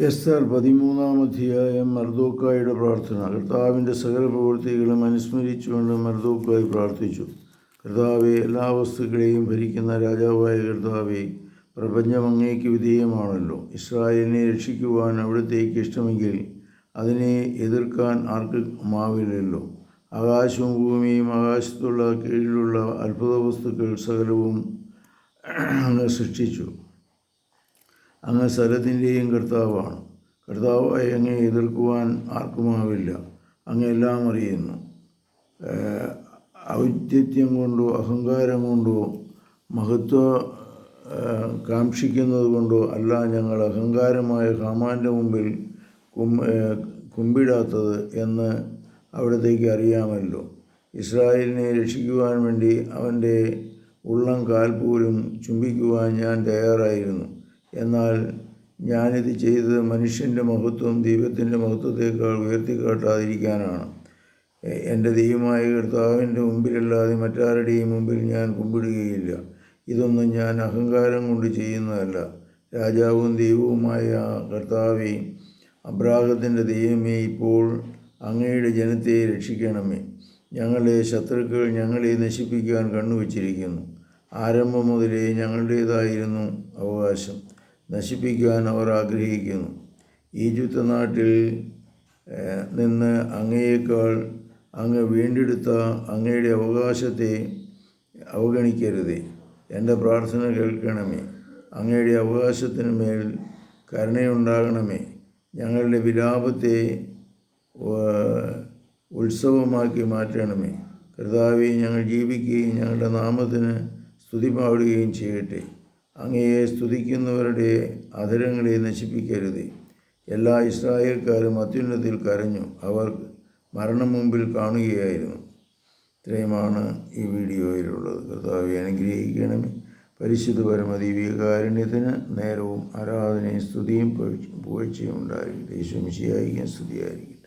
എസ്തർ പതിമൂന്നാം അധ്യായം മർദോക്കായുടെ പ്രാർത്ഥന. കർത്താവിന്റെ സകല പ്രവൃത്തികളും അനുസ്മരിച്ചുകൊണ്ട് മർദോക്കായി പ്രാർത്ഥിച്ചു. കർത്താവെ എല്ലാ വസ്തുക്കളെയും ഭരിക്കുന്ന രാജാവായ കർത്താവെ പ്രപഞ്ചം അങ്ങേക്ക് വിധേയമാണല്ലോ. ഇസ്രായേലിനെ രക്ഷിക്കുവാൻ അവിടുത്തേക്ക് ഇഷ്ടമെങ്കിൽ അതിനെ എതിർക്കാൻ ആർക്ക് മാവില്ലല്ലോ. ആകാശവും ഭൂമിയും ആകാശത്തുള്ള കീഴിലുള്ള അത്ഭുത വസ്തുക്കൾ സകലവും സൃഷ്ടിച്ചു. അങ്ങ് സ്ഥലത്തിന്റെയും കർത്താവാണ്. കർത്താവായി അങ്ങേ എതിർക്കുവാൻ ആർക്കുമാവില്ല. അങ്ങ് എല്ലാം അറിയുന്നു ഔചിത്യം കൊണ്ടോ അഹങ്കാരം കൊണ്ടോ മഹത്വ കാക്ഷിക്കുന്നത് കൊണ്ടോ അല്ല ഞങ്ങൾ അഹങ്കാരമായ ഹാമാന്റെ മുമ്പിൽ കുമ്പിടാത്തത് എന്ന് അവിടത്തേക്ക് അറിയാമല്ലോ. ഇസ്രായേലിനെ രക്ഷിക്കുവാൻ വേണ്ടി അവന്റെ ഉള്ളം കാൽപോലും ചുംബിക്കുവാൻ ഞാൻ തയ്യാറായിരുന്നു. എന്നാൽ ഞാനിത് ചെയ്തത് മനുഷ്യന്റെ മഹത്വം ദൈവത്തിന്റെ മഹത്വത്തേക്കാൾ ഉയർത്തിക്കാട്ടാതിരിക്കാനാണ് എന്റെ ദൈവമായ കർത്താവിന്റെ മുമ്പിലല്ലാതെ മറ്റാരുടെയും മുമ്പിൽ ഞാൻ കുമ്പിടുകയില്ല. ഇതൊന്നും ഞാൻ അഹങ്കാരം കൊണ്ട് ചെയ്യുന്നതല്ല. രാജാവും ദൈവവുമായ കർത്താവെ അബ്രാഹത്തിന്റെ ദൈവമേ ഇപ്പോൾ അങ്ങയുടെ ജനത്തെ രക്ഷിക്കണമേ. ഞങ്ങളെ ശത്രുക്കൾ ഞങ്ങളെ നശിപ്പിക്കാൻ കണ്ണുവച്ചിരിക്കുന്നു. ആരംഭം മുതലേ ഞങ്ങളുടേതായിരുന്നു അവകാശം. നശിപ്പിക്കാൻ അവർ ആഗ്രഹിക്കുന്നു. ഈജിപ്ത് നാട്ടിൽ നിന്ന് അങ്ങയേക്കാൾ അങ്ങ് വീണ്ടെടുത്ത അങ്ങയുടെ അവകാശത്തെ അവഗണിക്കരുത്. എന്റെ പ്രാർത്ഥന കേൾക്കണമേ. അങ്ങയുടെ അവകാശത്തിന് മേൽ കരുണയുണ്ടാകണമേ. ഞങ്ങളുടെ വിലാപത്തെ ഉത്സവമാക്കി മാറ്റണമേ. കർത്താവെ ഞങ്ങൾ ജീവിക്കുകയും ഞങ്ങളുടെ നാമത്തിന് സ്തുതി പാടുകയും ചെയ്യട്ടെ. അങ്ങയെ സ്തുതിക്കുന്നവരുടെ അധരങ്ങളെ നശിപ്പിക്കരുത്. എല്ലാ ഇസ്രായേൽക്കാരും അത്യുന്നതിൽ കരഞ്ഞു. അവർ മരണം മുമ്പിൽ കാണുകയായിരുന്നു. ഇത്രയുമാണ് ഈ വീഡിയോയിലുള്ളത്. കർത്താവെ അനുഗ്രഹിക്കണമേ. പരിശുദ്ധ പരമദീവികാരുണ്യത്തിന് നേരവും ആരാധനയും സ്തുതിയും പുകഴ്ചയും ഉണ്ടായിരിക്കും ദേശം സ്തുതിയായിരിക്കും